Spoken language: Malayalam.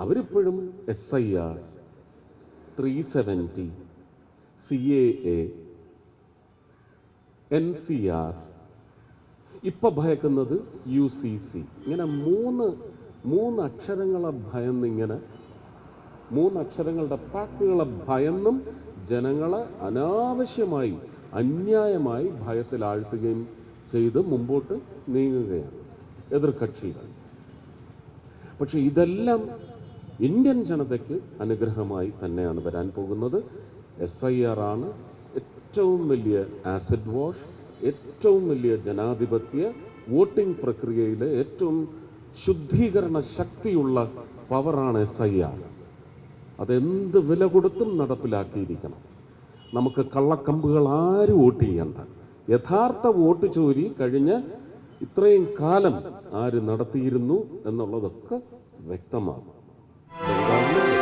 അവരിപ്പോഴും S I R three seventy C A A N C R ഇപ്പൊ ഭയക്കുന്നത് യു സി സി ഇങ്ങനെ മൂന്ന് മൂന്ന് അക്ഷരങ്ങളെ ഭയന്നിങ്ങനെ മൂന്ന് അക്ഷരങ്ങളുടെ പാക്കുകളെ ഭയന്നും ജനങ്ങളെ അനാവശ്യമായി അന്യായമായി ഭയത്തിൽ ആഴ്ത്തുകയും ചെയ്ത് മുമ്പോട്ട് നീങ്ങുകയാണ് എതിർകക്ഷികൾ പക്ഷെ ഇതെല്ലാം ഇന്ത്യൻ ജനതയ്ക്ക് അനുഗ്രഹമായി തന്നെയാണ് വരാൻ പോകുന്നത്. എസ് ഐ ആർ ആണ് ഏറ്റവും വലിയ ആസിഡ് വാഷ് ഏറ്റവും വലിയ ജനാധിപത്യ വോട്ടിംഗ് പ്രക്രിയയിലെ ഏറ്റവും ശുദ്ധീകരണ ശക്തിയുള്ള പവറാണ് എസ് ഐ ആർ അതെന്ത് വില കൊടുത്തും നടപ്പിലാക്കിയിരിക്കണം. നമുക്ക് കള്ളക്കമ്പുകൾ ആരും വോട്ട് ചെയ്യണ്ട? യഥാർത്ഥ വോട്ട് ചോരി കഴിഞ്ഞ് ഇത്രയും കാലം ആര് നടത്തിയിരുന്നു എന്നുള്ളതൊക്കെ വ്യക്തമാകും. Thank you.